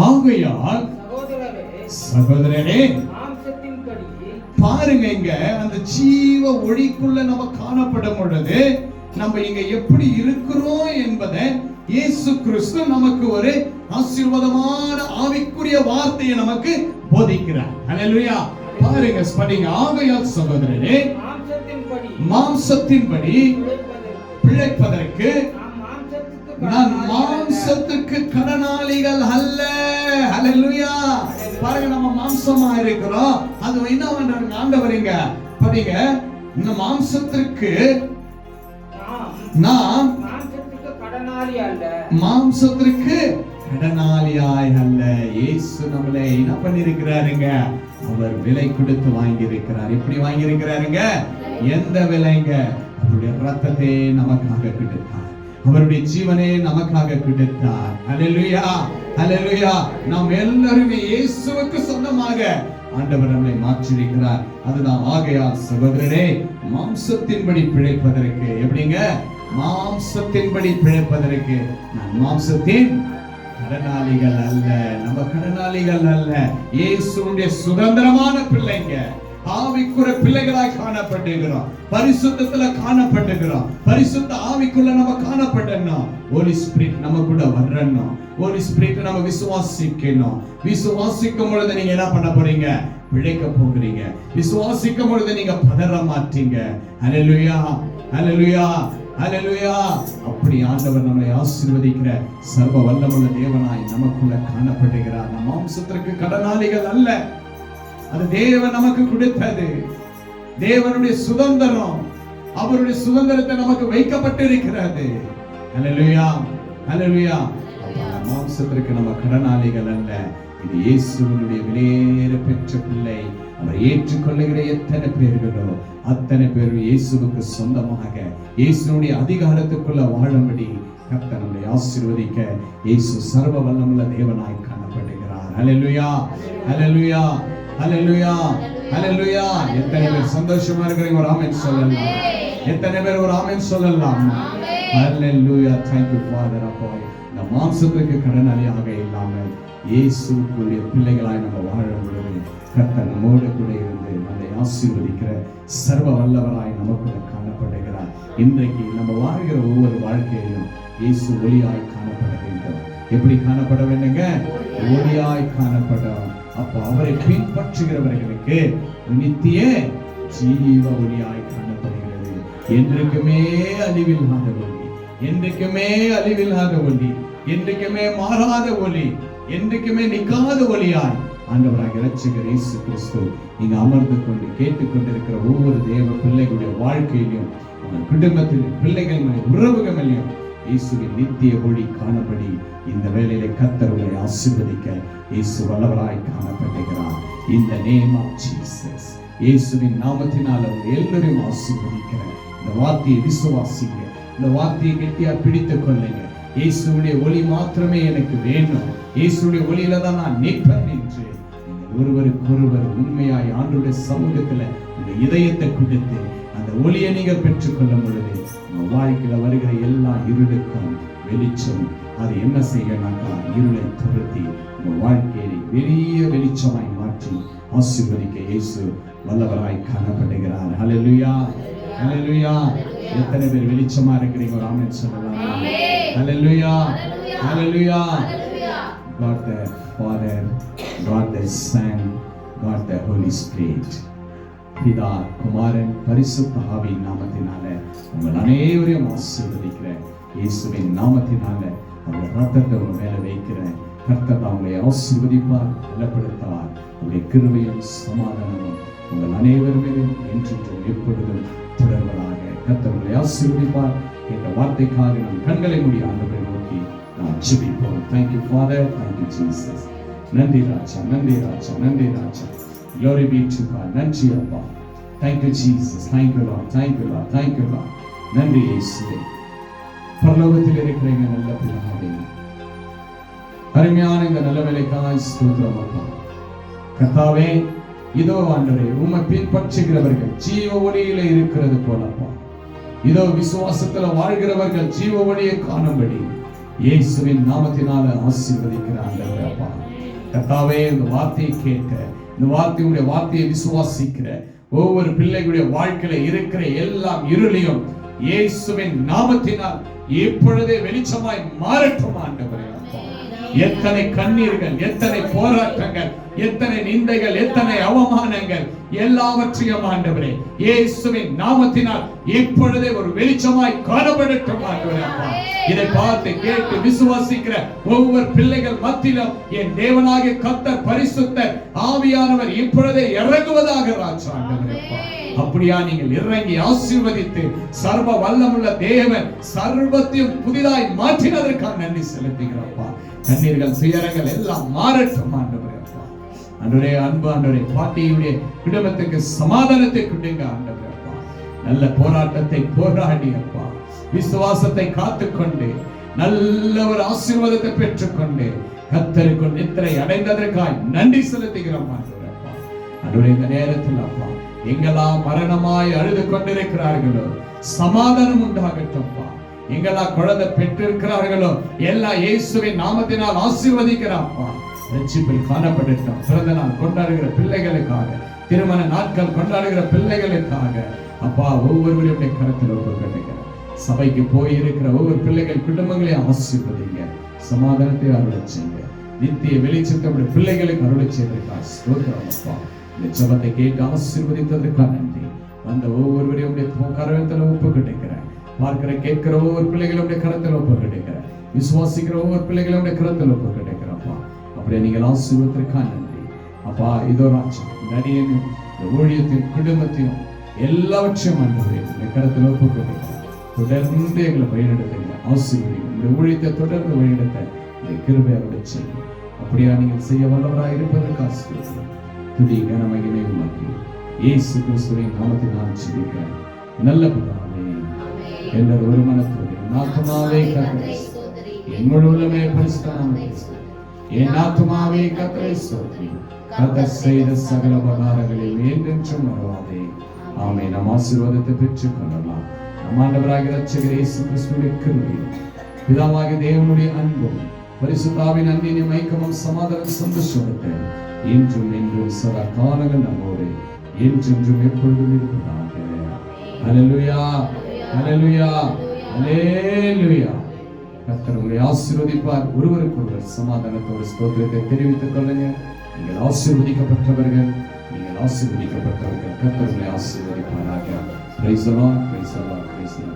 ஆகையால் சகோதரனே பாருங்க இங்க அந்த ஜீவ ஒளிக்குள்ள நம்ம காணப்படும் பொழுது நம்ம இங்க எப்படி இருக்கிறோம் என்பதை இயேசு கிறிஸ்து நமக்கு ஒரு ஆசீர்வாதமான ஆவிக்குரிய வார்த்தையை நமக்கு போதிக்கிறார். ஹalleluya பாருங்க ஸ்படிங்க ஆகையால் சகோதரனே மாம்சத்தின்படி பிழைப்பதற்கு நான். மாம்சத்துக்கு கடனாளிகள் அல்ல. ஹalleluya. பாருங்க நம்ம மாம்சமா இருக்கிறோம். அது என்ன பண்றாங்க ஆண்டவருங்க படிங்க. இந்த மாம்சத்திற்கு நாம் மாம்சத்திற்கு கடனாளியாய் அல்ல. இயேசு நம்மளை என்ன பண்ணிருக்கிறாருங்க அவர் விலை கொடுத்து வாங்கி இருக்கிறார் எப்படி வாங்கி இருக்கிறாருங்க எந்த விலைங்க? அவருடைய ரத்தத்தை நமக்காக கொடுத்தார். அவருடைய ஜீவனே நமக்காக கிடைத்தார். அலலுயா அலலுயா நாம் எல்லாருமே இயேசுவுக்கு சொந்தமாக ஆண்டவர் நம்மை மாற்றிருக்கிறார் அதுதான் ஆகையால் சகோதரனே மாம்சத்தின்படி பிழைப்பதற்கு. எப்படிங்க? மாம்சத்தின்படி பிழைப்பதற்கு. நான் மாம்சத்தின் கடனாளிகள் அல்ல. நம்ம கடனாளிகள் அல்ல. இயேசுடைய சுதந்திரமான பிள்ளைங்க. ஆவிக்குற பிள்ளைகளாய் காணப்பட்டுகிறோம் பரிசுத்தத்துல காணப்பட்டுகிறோம் பரிசுத்த ஆவிக்குள்ள நம்ம காணப்பட்டோம் ஹோலி ஸ்பிரிட் நம்ம கூட வர்றோம் ஹோலி ஸ்பிரிட் நம்ம விசுவாசிக்கணும். விசுவாசிக்கும் பொழுது நீங்க என்ன பண்ண போறீங்க? பிழைக்க போகிறீங்க. விசுவாசிக்கும் பொழுது நீங்க பதற மாட்டீங்க. அலலுயா அலலுயா அலலுயா அப்படி ஆண்டவர் நம்மை ஆசீர்வதிக்கிற சர்வ வல்லமுள்ள தேவனாய் நமக்குள்ள காணப்படுகிறார் நம் மாம்சத்திற்கு கடனாளிகள் அல்ல. அது தேவன் நமக்கு கொடுத்தது. தேவனுடைய சுதந்திரம் அவருடைய சுதந்திரத்தை நமக்கு வைக்கப்பட்டிருக்கிறது. அலலுயா அலலுயா நம்ம மாம்சத்திற்கு நம்ம கடனாளிகள் அல்ல. இது இயேசுவனுடைய விலையேற பெற்ற பிள்ளை. அவர் ஏற்றுக்கொள்ளுகிற எத்தனை பேர்களோ அத்தனை பேர் இயேசுவுக்கு சொந்தமாக இயேசுனுடைய அதிகாரத்துக்குள்ள வாழும்படி கர்த்தர் நம்மை ஆசீர்வதிக்க இயேசு சர்வ வல்லமுள்ள தேவனாய் காணப்படுகிறார். அலலுயா அலலுயா ஹalleluya ஹalleluya எத்தனை பேர் சந்தோஷமா இருக்கிறீங்க? ஒரு ஆமென் சொல்லலாம். எத்தனை பேர் ஒரு ஆமென் சொல்லலாம்? ஹalleluya thank you father. அப்பா இந்த மாம்சத்துக்கு கடனாளியாக இல்லாமல் இயேசுக்குரிய பிள்ளைகளாய் நம்ம வாழ பொழுது கர்த்தர் நம்மோடு கூட இருந்து நம்மை ஆசீர்வதிக்கிற சர்வ வல்லவராய் நமக்குள்ள காணப்படுகிறார். இன்றைக்கு நம்ம வாழ்கிற ஒவ்வொரு வாழ்க்கையிலும் இயேசு ஒளியாய் காணப்பட வேண்டும். எப்படி காணப்பட வேண்டுங்க? ஒளியாய் காணப்படும் அப்போ அவரை பின்பற்றுகிறவர்களுக்கு நித்திய ஜீவ ஒளியாய் காணப்படுகிறது. என்றைக்குமே அழிவில்லாத ஒளி. என்றைக்குமே அழிவில்லாத ஒளி. என்றைக்குமே மாறாத ஒளி. என்றைக்குமே நிக்காத ஒளியாய் ஆண்டவராக இரட்சகர் இயேசு கிறிஸ்து இங்க அமர்ந்து கொண்டு கேட்டுக்கொண்டிருக்கிற ஒவ்வொரு தேவ பிள்ளைகளுடைய வாழ்க்கையிலும் அவங்க குடும்பத்திலும் பிள்ளைகள் உறவுகள் உறவுகளிலும் இயேசுவின் நித்திய மொழி காணபடி இந்த வேளையில கத்தர்களை ஆசிர்வதிக்க இயேசு வல்லவராய் காணப்படுகிறார். இந்த நேம் ஆஃப் ஜீசஸ் இயேசுவின் நாமத்தினால் அவர் எல்லோரையும் ஆசீர்வதிக்கிற இந்த வார்த்தையை விசுவாசிங்க. இந்த வார்த்தையை கெட்டியா பிடித்துக் கொள்ளுங்க. இயேசுடைய ஒளி மாத்திரமே எனக்கு வேணும் இயேசுடைய ஒளியில தான் நான் நிற்பேன் என்று. ஒருவருக்கு ஒருவர் உண்மையாய் ஆண்டுடைய சமூகத்துல உங்க இதயத்தை கொடுத்து அந்த ஒளியை நீங்கள் பெற்றுக்கொள்ளும் பொழுது வாழ்க்கையில வருகிற எல்லா இருளுக்கும் வெளிச்சம். அது என்ன செய்யணும்னா இருளை துரத்தி உங்க வாழ்க்கையை பெரிய வெளிச்சமாய் மாற்றி ஆசீர்வதிக்க இயேசு வல்லவராய் காணப்படுகிறார். ஹalleluya ஹalleluya எத்தனை பேர் வெளிச்சமா இருக்கிறீங்க ஒரு ஆமென். சொல்லலாம் ஹalleluya ஹalleluya God the Father God the Son God the Holy Spirit. பிதா குமாரன் பரிசுத்த ஆவியின் நாமத்தினால உங்கள் அனைவரையும் ஆசீர்வதிக்கிறேன். இயேசுவின் நாமத்தினால அந்த ரத்தத்தை உங்க மேல வைக்கிறேன். கர்த்தர் அவங்களை ஆசீர்வதிப்பார் பலப்படுத்துவார். உங்களுடைய கிருமையும் சமாதானமும் உங்கள் அனைவர் மீதும் என்றென்றும் எப்பொழுதும் தொடர்வதாக கர்த்தர் உங்களை ஆசீர்வதிப்பார். இந்த வார்த்தைக்காக நம் கண்களை மூடி ஆண்டவரை நோக்கி நாம் ஜெபிப்போம். தேங்க்யூ ஃபாதர் தேங்க்யூ ஜீசஸ் நன்றி ராஜா. நன்றி ராஜா. நன்றி ராஜா. Glory be to God. நன்றி அப்பா Thank you Jesus. Thank you Lord. Thank you Lord. Thank you Lord. நன்றி இயேசுவே பரலோகத்தில் இருக்கிற எங்க நல்ல பிதாவே அருமையான இந்த நல்ல வேலைக்காய் ஸ்தோத்திரம் அப்பா கர்த்தாவே இதோ ஆண்டவரே உம்மை பின்பற்றுகிறவர்கள் ஜீவ ஒளியில இருக்கிறது போலப்பா இதோ விசுவாசத்துல வாழ்கிறவர்கள் ஜீவ ஒளியை காணும்படி இயேசுவின் நாமத்தினால ஆசீர்வதிக்கிற ஆண்டவரே அப்பா கர்த்தாவே இந்த வார்த்தையை கேட்க இந்த வார்த்தையுடைய வார்த்தையை விசுவாசிக்கிற ஒவ்வொரு பிள்ளைகளுடைய வாழ்க்கையில இருக்கிற எல்லாம் இருளையும் இயேசுவின் நாமத்தினால் இப்பொழுதே வெளிச்சமாய் மாறட்டும் ஆண்டவரே எத்தனை கண்ணீர்கள் எத்தனை போராட்டங்கள் எத்தனை நிந்தைகள் எத்தனை அவமானங்கள் எல்லாவற்றையும் ஆண்டவரே இயேசுவின் நாமத்தினால் இப்பொழுதே ஒரு வெளிச்சமாய் காணப்படட்டும் இதை பார்த்து கேட்டு விசுவாசிக்கிற ஒவ்வொரு பிள்ளைகள் மத்தியிலும் என் தேவனாக கத்த பரிசுத்த ஆவியானவர் இப்பொழுதே இறங்குவதாக ராஜா அப்படியா நீங்கள் இறங்கி ஆசீர்வதித்து சர்வ வல்லமுள்ள தேவன் சர்வத்தையும் புதிதாய் மாற்றினதற்காக நன்றி செலுத்துகிறப்பா கண்ணீர்கள் துயரங்கள் எல்லாம் மாறட்டும் ஆண்டவர். அப்பா அன்பு அன்றைய பாட்டியுடைய குடும்பத்துக்கு சமாதானத்தை கொடுங்க ஆண்டவர் அப்பா. நல்ல போராட்டத்தை போராடி அப்பா. விசுவாசத்தை காத்துக்கொண்டு நல்ல ஒரு ஆசீர்வாதத்தை பெற்றுக்கொண்டு கத்தருக்குள் நித்திரை அடைந்ததற்காய் நன்றி செலுத்துகிறோம் அன்றைய இந்த நேரத்தில் அப்பா எங்கெல்லாம் மரணமாய் அழுது கொண்டிருக்கிறார்களோ சமாதானம் உண்டாகட்டும்ப்பா எங்கெல்லாம் குழந்தை பெற்றிருக்கிறார்களோ எல்லா இயேசுவின் நாமத்தினால் ஆசீர்வதிக்கிறாப்பா ரட்சிப்பில் காணப்படட்டும் பிறந்த நாள் கொண்டாடுகிற பிள்ளைகளுக்காக திருமண நாட்கள் கொண்டாடுகிற பிள்ளைகளுக்காக அப்பா ஒவ்வொருவருடைய கருத்தில் ஒப்புக்கட்டுகிறேன் சபைக்கு போயிருக்கிற ஒவ்வொரு பிள்ளைகள் குடும்பங்களையும் ஆசீர்வதிங்க. சமாதானத்தை அருளை செய்யுங்க நித்திய வெளிச்சத்தை பிள்ளைகளுக்கு அருளை செய்திருக்கார் ஸ்தோத்திரம் அப்பா. இந்த ஜபத்தை கேட்டு ஆசீர்வதித்ததற்காக நன்றி. அந்த ஒவ்வொருவரையும் உடைய கரத்தில் ஒப்பு கிடைக்கிறேன் பார்க்கிற கேட்கிற ஒவ்வொரு பிள்ளைகளுடைய கரத்தில் ஒப்பு கிடைக்கிறேன் விசுவாசிக்கிற ஒவ்வொரு பிள்ளைகளுடைய கரத்தில் ஒப்பு கிடைக்கிறப்பா அப்படியே நீங்கள் ஆசீர்வத்திற்காக நன்றி அப்பா இதோ ராஜா நடிகனும் இந்த ஊழியத்தையும் குடும்பத்தையும் எல்லாவற்றையும் அன்புடைய இந்த கரத்தில் ஒப்பு கிடைக்கிறேன் தொடர்ந்து எங்களை வழிநடத்துங்க. ஆசீர்வதிங்க இந்த ஊழியத்தை தொடர்ந்து வழிநடத்த இந்த கிருபையோட செய்யும். அப்படியா நீங்கள் செய்ய வல்லவராக இருப்பதற்கு ஆசீர்வதிங்க துதி கனமகிமை உமக்கு. இயேசு கிறிஸ்துவின் நான் ஜெபிக்கிறேன். நல்ல பிதாவே என்ற ஒரு மனத்தோடு என் ஆத்துமாவே கர்த்தரை என் முழு உள்ளமே பரிசுத்த நாமத்தை என் ஆத்மாவே கத்தரை ஸ்தோத்திரி. கர்த்தர் செய்த சகல உபகாரங்களில் என்றென்றும் மறவாதே ஆமே நம் ஆசீர்வாதத்தை பெற்றுக் கொள்ளலாம். நம் ஆண்டவராக ரட்சகர் இயேசு கிறிஸ்துவின் கிருபையும் பிதாவாகிய தேவனுடைய அன்பும் பரிசுத்தாவின் அன்பின் மயக்கமும் சமாதானம் சந்தோஷத்தை இன்றும் இன்றும் சதா காலங்கள் நம்மோடு என்றென்றும் எப்பொழுதும் இருப்பதாக. அலலுயா அலலுயா அலேலுயா கத்தர் உங்களை ஆசீர்வதிப்பார். ஒருவருக்கொருவர் சமாதானத்தோடு ஸ்தோத்திரத்தை தெரிவித்துக் கொள்ளுங்க. நீங்கள் ஆசீர்வதிக்கப்பட்டவர்கள் நீங்கள் ஆசீர்வதிக்கப்பட்டவர்கள். கத்தர் உங்களை ஆசீர்வதிப்பாராக. பிரைசலா பிரைசலா பிரைசலா